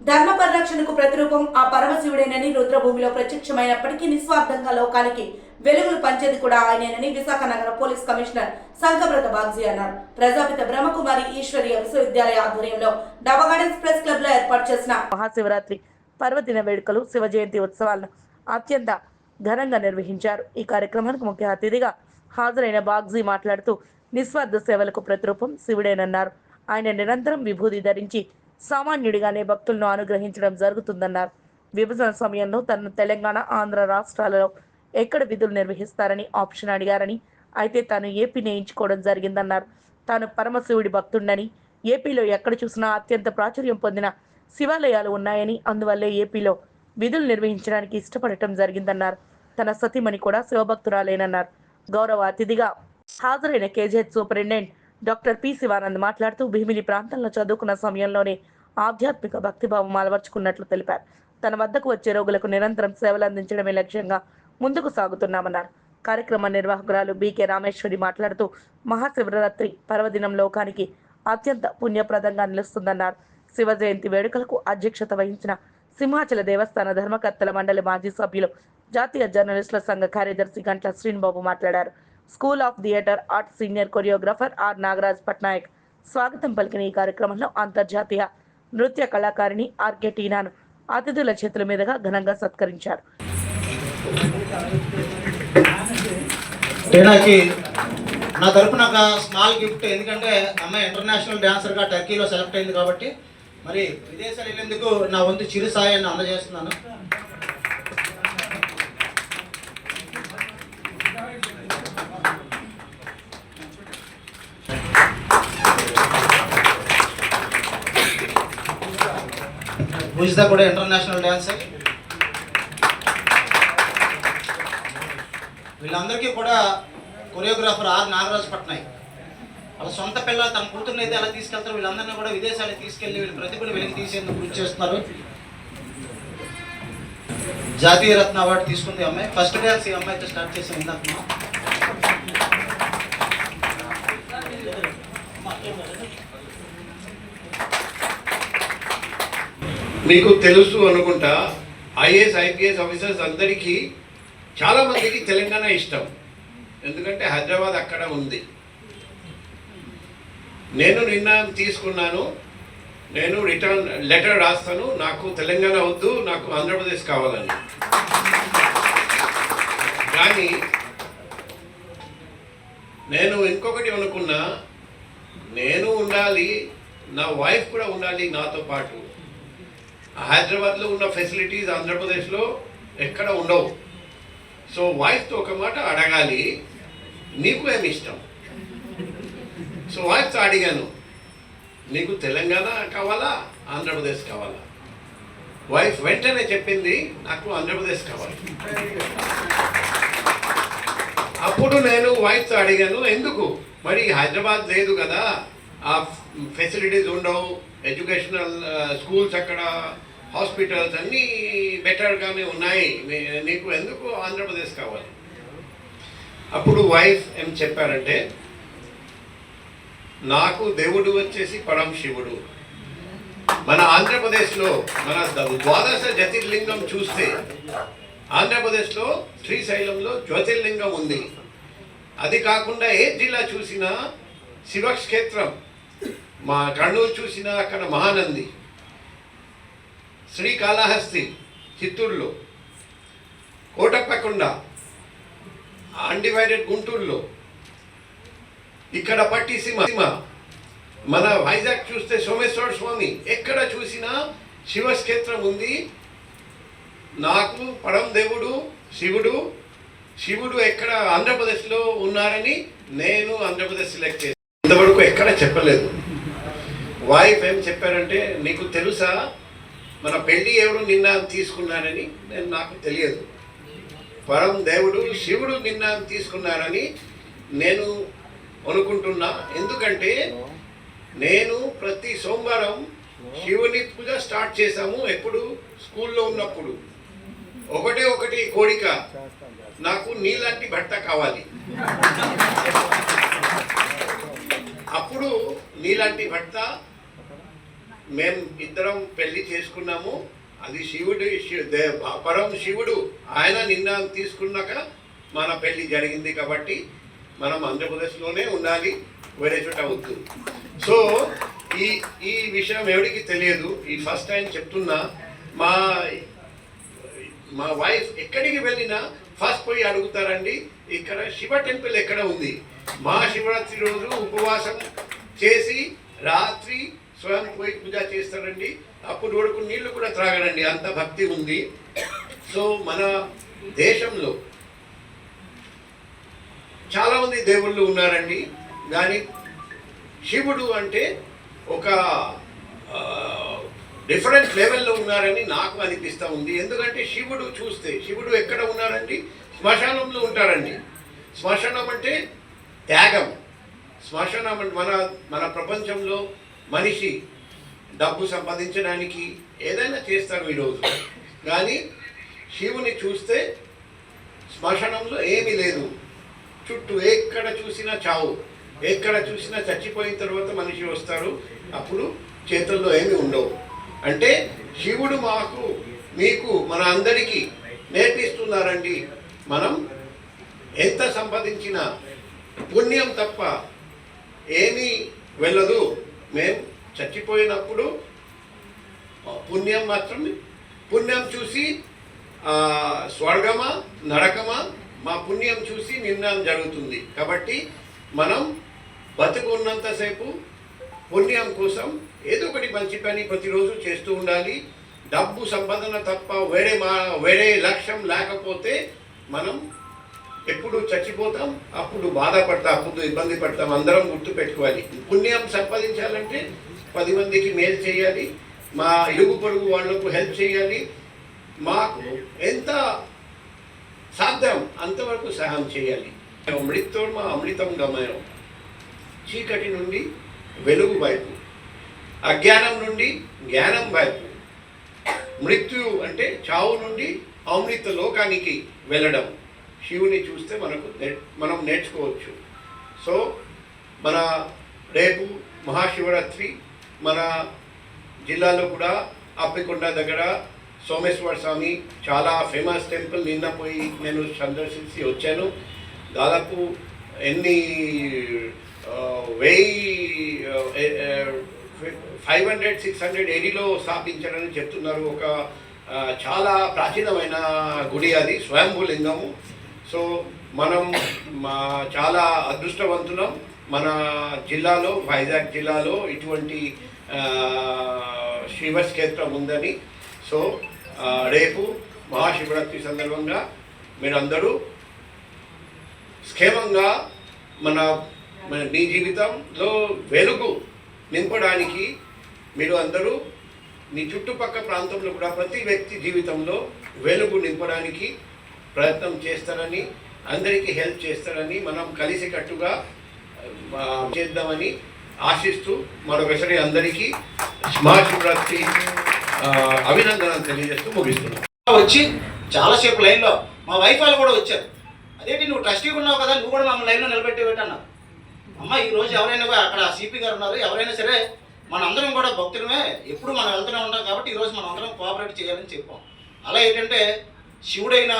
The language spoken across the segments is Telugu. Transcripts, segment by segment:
ధర్మ పరిరక్షణకు ప్రతిరూపం ఆ పరమశివుడేనని రుద్రభూమిలో ప్రత్యక్షమైనప్పటికీ నిస్వార్థంగా లోకానికి వెలుగులు పంచేది కూడా ఆయనేనని విశాఖ నగర పోలీస్ కమిషనర్ సంకబ్రత బాగ్జీ అన్నారు. ప్రజాపిత బ్రహ్మకుమారి ఈశ్వరీయ విశ్వవిద్యాలయ ఆధ్వర్యంలో డబా గార్డెన్స్ ప్రెస్ క్లబ్లో ఏర్పాటు చేసిన మహాశివరాత్రి పర్వదిన వేడుకలు శివ జయంతి ఉత్సవాలను అత్యంత ఘనంగా నిర్వహించారు. ఈ కార్యక్రమానికి ముఖ్య అతిథిగా హాజరైన బాగ్జీ మాట్లాడుతూ నిస్వార్థ సేవలకు ప్రతిరూపం శివుడేనన్నారు. ఆయన నిరంతరం విభూది ధరించి సామాన్యుడిగానే భక్తులను అనుగ్రహించడం జరుగుతుందన్నారు. విభజన సమయంలో తన తెలంగాణ ఆంధ్ర రాష్ట్రాలలో ఎక్కడ విధులు నిర్వహిస్తారని ఆప్షన్ అడిగారని అయితే తాను ఏపీని ఎంచుకోవడం జరిగిందన్నారు. తాను పరమశివుడి భక్తుండని ఏపీలో ఎక్కడ చూసినా అత్యంత ప్రాచుర్యం పొందిన శివాలయాలు ఉన్నాయని అందువల్లే ఏపీలో విధులు నిర్వహించడానికి ఇష్టపడటం జరిగిందన్నారు. తన సతీమణి కూడా శివభక్తురాలేనన్నారు. గౌరవ అతిథిగా హాజరైన K G H superintendent doctor P Shivanand మాట్లాడుతూ భీమిలి ప్రాంతంలో చదువుకున్న సమయంలోనే ఆధ్యాత్మిక భక్తిభావం అలవర్చుకున్నట్లు తెలిపారు. తన వద్దకు వచ్చే రోగులకు నిరంతరం సేవలు అందించడమే లక్ష్యంగా ముందుకు సాగుతున్నామన్నారు. కార్యక్రమ నిర్వాహకురాలు బీకే రామేశ్వరి మాట్లాడుతూ మహాశివరాత్రి పర్వదినం లోకానికి అత్యంత పుణ్యప్రదంగా నిలుస్తుందన్నారు. శివ జయంతి వేడుకలకు అధ్యక్షత వహించిన సింహాచల దేవస్థాన ధర్మకర్తల మండలి మాజీ సభ్యులు జాతీయ జర్నలిస్టుల సంఘ కార్యదర్శి గంట్ల శ్రీనిబాబు మాట్లాడారు. School of theatre art senior choreographer R Nagaraj Patnaik స్వాగతం పలికిన ఈ కార్యక్రమంలో అంతర్జాతీయ నృత్య కళాకారిణి ఆర్కే టీనాను అతిథుల చేతుల మీదుగా ఘనంగా సత్కరించారు. టీనాకి నా తరపున ఒక స్మాల్ గిఫ్ట్ ఎందుకంటే అమ్మాయి ఇంటర్నేషనల్ డాన్సర్గా టర్కీలో సెలెక్ట్ అయింది కాబట్టి మరి విదేశాలు వెళ్ళేందుకు నా వంతు చిరు సాయాన్ని అందజేస్తున్నాను. పూజిత కూడా ఇంటర్నేషనల్ డ్యాన్సర్ వీళ్ళందరికీ కూడా కొరియోగ్రాఫర్ ఆర్ నాగరాజ్ పట్నాయక్. వాళ్ళ సొంత పిల్ల తన కూతుర్ని అయితే ఎలా తీసుకెళ్తారు వీళ్ళందరినీ కూడా విదేశాలకు తీసుకెళ్ళి వీళ్ళ ప్రతిభను వెలికి తీసేందుకు కృషి చేస్తున్నారు. జాతీయ రత్న అవార్డు తీసుకుంది ఈ అమ్మాయి. ఫస్ట్ డ్యాన్స్ ఈ అమ్మాయితో స్టార్ట్ చేసాం ఇందాక. మీకు తెలుసు అనుకుంటా ఐఏఎస్ ఐపీఎస్ ఆఫీసర్స్ అందరికీ చాలా మందికి తెలంగాణ ఇష్టం. ఎందుకంటే హైదరాబాద్ అక్కడ ఉంది. నేను నిర్ణయం తీసుకున్నాను. నేను రిటర్న్ లెటర్ రాస్తాను. నాకు తెలంగాణ వద్దు నాకు ఆంధ్రప్రదేశ్ కావాలని. కానీ నేను ఇంకొకటి అనుకున్నా నేను ఉండాలి నా వైఫ్ కూడా ఉండాలి నాతో పాటు. హైదరాబాద్లో ఉన్న ఫెసిలిటీస్ ఆంధ్రప్రదేశ్లో ఎక్కడ ఉండవు. సో వాయిస్తో ఒక మాట అడగాలి. నీకు ఏమి ఇష్టం? సో వాయిస్తో అడిగాను. నీకు తెలంగాణ కావాలా? ఆంధ్రప్రదేశ్ కావాలా? వైఫ్ వెంటనే చెప్పింది నాకు ఆంధ్రప్రదేశ్ కావాలి. అప్పుడు నేను వైఫ్తో అడిగాను ఎందుకు? మరి హైదరాబాద్ లేదు కదా. ఆ ఫెసిలిటీస్ ఉండవు. ఎడ్యుకేషనల్ స్కూల్స్ అక్కడ హాస్పిటల్స్ అన్నీ బెటర్గానే ఉన్నాయి. నీకు ఎందుకు ఆంధ్రప్రదేశ్ కావాలి? అప్పుడు వైఫ్ ఏం చెప్పారంటే నాకు దేవుడు వచ్చేసి పరం శివుడు. మన ఆంధ్రప్రదేశ్లో మన ద్వాదశ జ్యోతిర్లింగం చూస్తే ఆంధ్రప్రదేశ్లో శ్రీశైలంలో జ్యోతిర్లింగం ఉంది. అది కాకుండా ఏ జిల్లా చూసినా శివక్షేత్రం మా కర్నూలు చూసినా అక్కడ మహానంది. శ్రీకాళహస్తి చిత్తూరులో. కోటప్పకొండ అన్డివైడెడ్ గుంటూరులో. ఇక్కడ పట్టిసీమ మన వైజాగ్ చూస్తే సోమేశ్వర స్వామి ఎక్కడ చూసినా శివక్షేత్రం ఉంది. నాకు పరం దేవుడు శివుడు శివుడు ఎక్కడ ఆంధ్రప్రదేశ్లో ఉన్నారని నేను ఆంధ్రప్రదేశ్ సెలెక్ట్ చేశాను ఇంతవరకు ఎక్కడ చెప్పలేదు. వైఫ్ ఏం చెప్పారంటే నీకు తెలుసా మన పెళ్ళి ఎవరు నిన్న తీసుకున్నారని నేను నాకు తెలియదు. పరం దేవుడు శివుడు నిన్న తీసుకున్నారని నేను అనుకుంటున్నా. ఎందుకంటే నేను ప్రతి సోమవారం శివుని పూజ స్టార్ట్ చేశాము ఎప్పుడు? స్కూల్లో ఉన్నప్పుడు. ఒకటే ఒకటి కోరిక. నాకు నీలాంటి భర్త కావాలి. అప్పుడు నీలాంటి భర్త మేము ఇద్దరం పెళ్ళి చేసుకున్నాము. అది శివుడు పరం శివుడు. ఆయన నిర్ణయం తీసుకున్నాక మన పెళ్ళి జరిగింది కాబట్టి మనం ఆంధ్రప్రదేశ్లోనే ఉండాలి. వేరే చోట వద్దు. సో ఈ ఈ విషయం ఎవరికి తెలియదు. ఈ ఫస్ట్ టైం చెప్తున్నా మా మా వైఫ్ ఎక్కడికి వెళ్ళినా ఫస్ట్ పోయి అడుగుతారండి ఇక్కడ శివ టెంపుల్ ఎక్కడ ఉంది? మా శివరాత్రి రోజు ఉపవాసం చేసి రాత్రి స్వయం పోయి పూజ చేస్తారండి. అప్పుడు వరకు నీళ్ళు కూడా త్రాగడండి అంత భక్తి ఉంది. సో మన దేశంలో చాలా మంది దేవుళ్ళు ఉన్నారండి. కానీ శివుడు అంటే ఒక డిఫరెంట్ లెవెల్లో ఉన్నారని నాకు అనిపిస్తూ ఉంది. ఎందుకంటే శివుడు చూస్తే శివుడు ఎక్కడ ఉన్నారండి శ్మశానంలో ఉంటారండి శ్మశానం అంటే త్యాగం. శ్మశానం అంటే మన మన ప్రపంచంలో మనిషి డబ్బు సంపాదించడానికి ఏదైనా చేస్తాడు ఈరోజు. కానీ శివుని చూస్తే శ్మశానంలో ఏమీ లేదు. చుట్టూ ఎక్కడ చూసినా చావు. ఎక్కడ చూసినా చచ్చిపోయిన తర్వాత మనిషి వస్తారు అప్పుడు చేతుల్లో ఏమి ఉండవు. అంటే శివుడు మాకు మీకు మన అందరికీ నేర్పిస్తున్నారండి. మనం ఎంత సంపాదించినా పుణ్యం తప్ప ఏమీ వెళ్ళదు. మేము చచ్చిపోయినప్పుడు పుణ్యం మాత్రం పుణ్యం చూసి స్వర్గమా నరకమా మా పుణ్యం చూసి నిర్ణయం జరుగుతుంది. కాబట్టి మనం బతుకున్నంతసేపు పుణ్యం కోసం ఏదో ఒకటి మంచి పని ప్రతిరోజు చేస్తూ ఉండాలి. డబ్బు సంపాదన తప్ప వేరే మా వేరే లక్ష్యం లేకపోతే మనం ఎప్పుడు చచ్చిపోతాం అప్పుడు బాధపడతాం అప్పుడు ఇబ్బంది పడతాం అందరం గుర్తు పెట్టుకోవాలి. పుణ్యం సంపాదించాలంటే పది మందికి మేలు చేయాలి మా ఇరుగు పొరుగు వాళ్ళకు హెల్ప్ చేయాలి. మాకు ఎంత సాధ్యం అంతవరకు సహాయం చేయాలి. అమృతోర్మ అమృతం గమయం. చీకటి నుండి వెలుగు వైపు. అజ్ఞానం నుండి జ్ఞానం వైపు. మృత్యు అంటే చావు నుండి అమృత లోకానికి వెళ్ళడం. శివుని చూస్తే మనకు మనం నేర్చుకోవచ్చు. సో మన రేపు మహాశివరాత్రి మన జిల్లాలో కూడా అప్పికొండ దగ్గర సోమేశ్వర స్వామి చాలా ఫేమస్ టెంపుల్ నిన్న పోయి నేను సందర్శించి వచ్చాను. దాదాపు ఎన్ని వెయ్యి ఫైవ్ హండ్రెడ్ సిక్స్ హండ్రెడ్ ఏడీలో స్థాపించారని చెప్తున్నారు. ఒక చాలా ప్రాచీనమైన గుడి అది స్వయంభూ లింగము సో మనం మా చాలా అదృష్టవంతులం మన జిల్లాలో వైజాగ్ జిల్లాలో ఇటువంటి శివక్షేత్రం ఉందని. సో రేపు మహాశివరాత్రి సందర్భంగా మీరందరూ క్షేమంగా మన మన మీ జీవితంలో వెలుగు నింపడానికి మీరు అందరూ మీ చుట్టుపక్క ప్రాంతంలో కూడా ప్రతి వ్యక్తి జీవితంలో వెలుగు నింపడానికి ప్రయత్నం చేస్తారని అందరికీ హెల్ప్ చేస్తారని మనం కలిసికట్టుగా చేద్దామని ఆశిస్తూ మరొకసారి అందరికీ మహాశివరాత్రి అభినందనలు తెలియజేస్తూ ముగిస్తున్నాం. వచ్చి చాలాసేపు లైన్లో మా వైఫ్ వాళ్ళు కూడా వచ్చారు. అదేంటి నువ్వు ట్రస్టీగా ఉన్నావు కదా నువ్వు కూడా మమ్మల్ని లైన్లో నిలబెట్టి పెట్టన్నావు అమ్మ ఈ రోజు ఎవరైనా కూడా అక్కడ సిపి గారు ఉన్నారు ఎవరైనా సరే మన అందరం కూడా భక్తులమే ఎప్పుడు మనం వెళ్తూనే ఉంటాం కాబట్టి ఈరోజు మనం అందరం కోఆపరేట్ చేయాలని చెప్పాం. అలా ఏంటంటే శివుడైనా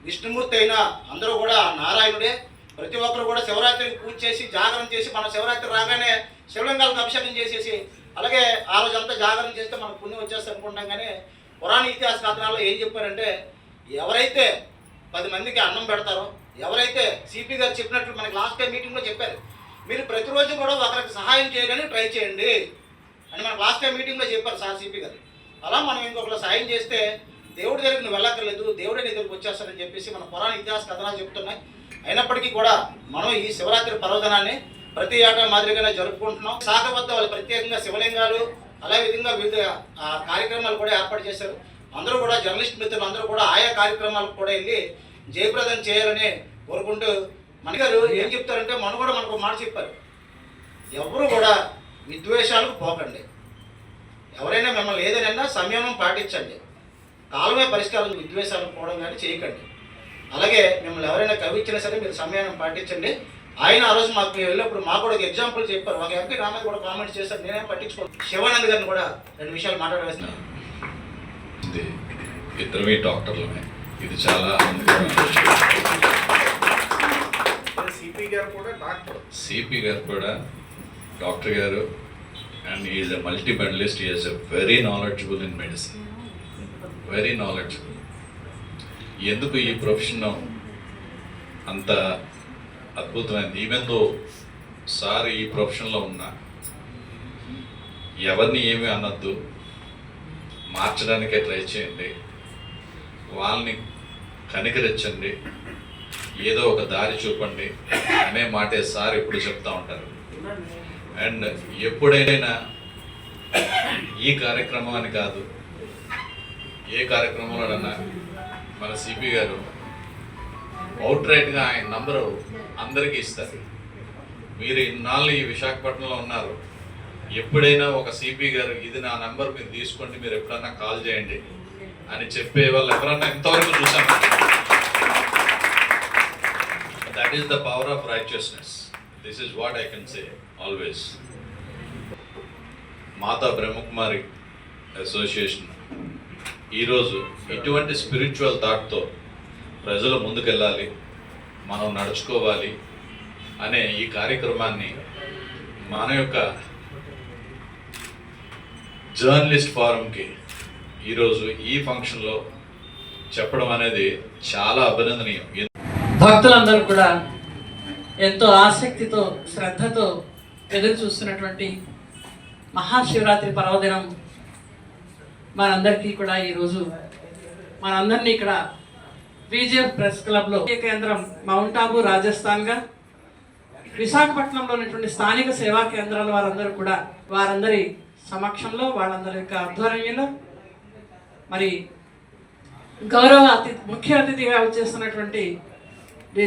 విష్ణుమూర్తి అయినా అందరూ కూడా నారాయణుడే. ప్రతి ఒక్కరు కూడా శివరాత్రికి పూజ చేసి జాగరణ చేసి మన శివరాత్రి రాగానే శివలింగాలకు అభిషేకం చేసేసి అలాగే ఆ రోజంతా జాగరణ చేస్తే మనకు పుణ్యం వచ్చేస్తుంది అనుకుంటాం కానీ పురాణ ఇతిహాస కథనాల్లో ఏం చెప్పారంటే ఎవరైతే పది మందికి అన్నం పెడతారో ఎవరైతే సిపి గారు చెప్పినట్లు మనకి లాస్ట్ టైం మీటింగ్లో చెప్పారు మీరు ప్రతిరోజు కూడా ఒకరికి సహాయం చేయాలని ట్రై చేయండి అని మనకు లాస్ట్ టైం మీటింగ్లో చెప్పారు సార్ సిపి గారు. అలా మనం ఇంకొకరు సహాయం చేస్తే దేవుడి దగ్గరికి నువ్వు వెళ్ళక్కర్లేదు దేవుడే నీ దగ్గరికి వచ్చేస్తారని చెప్పేసి మన పురాణ ఇతిహాస కథనాలు చెప్తున్నాయి. అయినప్పటికీ కూడా మనం ఈ శివరాత్రి పర్వదినాన్ని ప్రతి ఏటా మాదిరిగానే జరుపుకుంటున్నాం. శాఖ వద్ద వాళ్ళు ప్రత్యేకంగా శివలింగాలు అదే విధంగా వివిధ ఆ, కార్యక్రమాలు కూడా ఏర్పాటు చేశారు. అందరూ కూడా జర్నలిస్ట్ మిత్రులు అందరూ కూడా ఆయా కార్యక్రమాలకు కూడా వెళ్ళి జయప్రదం చేయాలని కోరుకుంటూ మన గారు ఏం చెప్తారంటే మనం కూడా మనకు మాట చెప్పారు. ఎవరు కూడా విద్వేషాలకు పోకండి. ఎవరైనా మిమ్మల్ని ఏదైనా సంయమం పాటించండి. కాలమే పరిష్కారం విద్వేషాలకు పోవడం కానీ చేయకండి. అలాగే మిమ్మల్ని ఎవరైనా కవిచ్చినా సరే మీరు సంయమనం పాటించండి. ఆయన ఆ రోజు మాకు వెళ్ళినప్పుడు మాకు కూడా ఒక ఎగ్జాంపుల్ చెప్పారు. ఒక ఎంపీ మీద కూడా కామెంట్ చేశారు. నేనేం పట్టించుకోను. శివానంద్ గారిని కూడా రెండు విషయాలు మాట్లాడవేస్తున్నాను. ఇది ఇద్దరమే డాక్టర్లమే. ఇది చాలా. సిపి గారు కూడా డాక్టర్. సిపి గారు కూడా డాక్టర్ గారు. And is a multi medalist is a very knowledgeable in medicine very knowledgeable ఎందుకు ఈ ప్రొఫెషన్ అంత అద్భుతమైనది ఈవెన్ దో సార్ ఈ ప్రొఫెషన్లో ఉన్నా ఎవరిని ఏమి అనొద్దు మార్చడానికే ట్రై చేయండి వాళ్ళని కనికరించండి ఏదో ఒక దారి చూపండి అనే మాటే సార్ ఎప్పుడు చెప్తా ఉంటారు. అండ్ ఎప్పుడైనా ఈ కార్యక్రమాన్ని కాదు ఏ కార్యక్రమంలోనన్నా మన సిపి గారు అవుట్ రైట్గా ఆయన నంబరు అందరికీ ఇస్తారు. మీరు ఇన్నాళ్ళు ఈ విశాఖపట్నంలో ఉన్నారు. ఎప్పుడైనా ఒక సిపి గారు ఇది నా నంబర్ మీరు తీసుకోండి మీరు ఎప్పుడన్నా కాల్ చేయండి అని చెప్పే వాళ్ళు ఎవరన్నా ఇంతవరకు చూసాము? That is the power of righteousness this is what I can say always Mata Brahmakumari association ఈరోజు ఇటువంటి స్పిరిచువల్ థాట్తో ప్రజలు ముందుకెళ్ళాలి మనం నడుచుకోవాలి అనే ఈ కార్యక్రమాన్ని మన యొక్క జర్నలిస్ట్ ఫారంకి ఈరోజు ఈ ఫంక్షన్లో చెప్పడం అనేది చాలా అభినందనీయం. భక్తులందరూ కూడా ఎంతో ఆసక్తితో శ్రద్ధతో ఎదురు చూస్తున్నటువంటి మహాశివరాత్రి పర్వదినం మనందరికీ కూడా ఈరోజు మనందరినీ ఇక్కడ బీజేఎఫ్ ప్రెస్ క్లబ్లో కేంద్రం? మౌంట్ ఆబు రాజస్థాన్గా విశాఖపట్నంలో ఉన్నటువంటి స్థానిక సేవా కేంద్రాల వారందరూ కూడా వారందరి సమక్షంలో వాళ్ళందరి యొక్క ఆధ్వర్యంలో మరి గౌరవ అతిథి ముఖ్య అతిథిగా వచ్చేస్తున్నటువంటి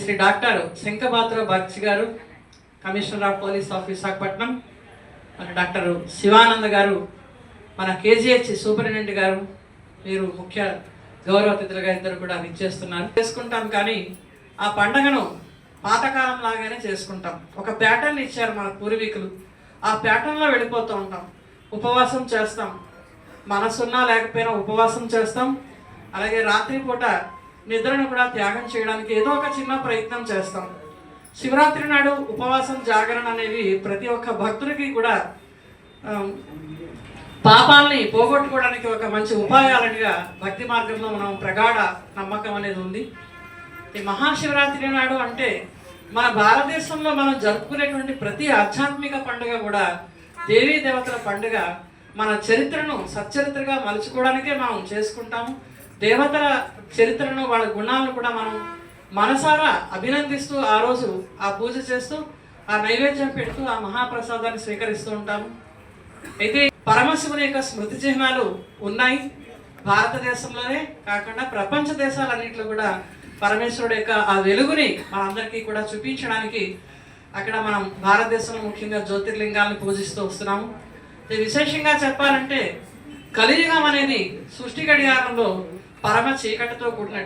Shri doctor Shankhapatra Bagchi garu commissioner of police of Visakhapatnam మరి డాక్టర్ శివానంద గారు మన కేజీహెచ్ సూపరింటెండెంట్ గారు మీరు ముఖ్య గౌరవ అతిథులుగా ఇద్దరు కూడా విచ్చేస్తున్నారు. చేసుకుంటాం కానీ ఆ పండగను పాతకాలం లాగానే చేసుకుంటాం. ఒక ప్యాటర్న్ ఇచ్చారు మన పూర్వీకులు. ఆ ప్యాటర్న్లో వెళ్ళిపోతూ ఉంటాం. ఉపవాసం చేస్తాం. మనసున్నా లేకపోయినా ఉపవాసం చేస్తాం. అలాగే రాత్రిపూట నిద్రను కూడా త్యాగం చేయడానికి ఏదో ఒక చిన్న ప్రయత్నం చేస్తాం. శివరాత్రి నాడు ఉపవాసం జాగరణ అనేవి ప్రతి ఒక్క భక్తుడికి కూడా పాపాలని పోగొట్టుకోవడానికి ఒక మంచి ఉపాయాలనిగా భక్తి మార్గంలో మనం ప్రగాఢ నమ్మకం అనేది ఉంది. ఈ మహాశివరాత్రి నాడు అంటే మన భారతదేశంలో మనం జరుపుకునేటువంటి ప్రతి ఆధ్యాత్మిక పండుగ కూడా దేవీ దేవతల పండుగ. మన చరిత్రను సచ్చరిత్రగా మలుచుకోవడానికే మనం చేసుకుంటాము. దేవతల చరిత్రను వాళ్ళ గుణాలను కూడా మనం మనసారా అభినందిస్తూ ఆ రోజు ఆ పూజ చేస్తూ ఆ నైవేద్యం పెడుతూ ఆ మహాప్రసాదాన్ని స్వీకరిస్తూ ఉంటాము. అయితే పరమశివుని యొక్క స్మృతి చిహ్నాలు ఉన్నాయి. భారతదేశంలోనే కాకుండా ప్రపంచ దేశాలన్నింటిలో కూడా పరమేశ్వరుడు యొక్క ఆ వెలుగుని మనందరికీ కూడా చూపించడానికి అక్కడ మనం భారతదేశంలో ముఖ్యంగా జ్యోతిర్లింగాలను పూజిస్తూ వస్తున్నాము. ఇది విశేషంగా చెప్పాలంటే కలియుగం అనేది సృష్టి గడియారంలో పరమ చీకటితో కూడినటువంటి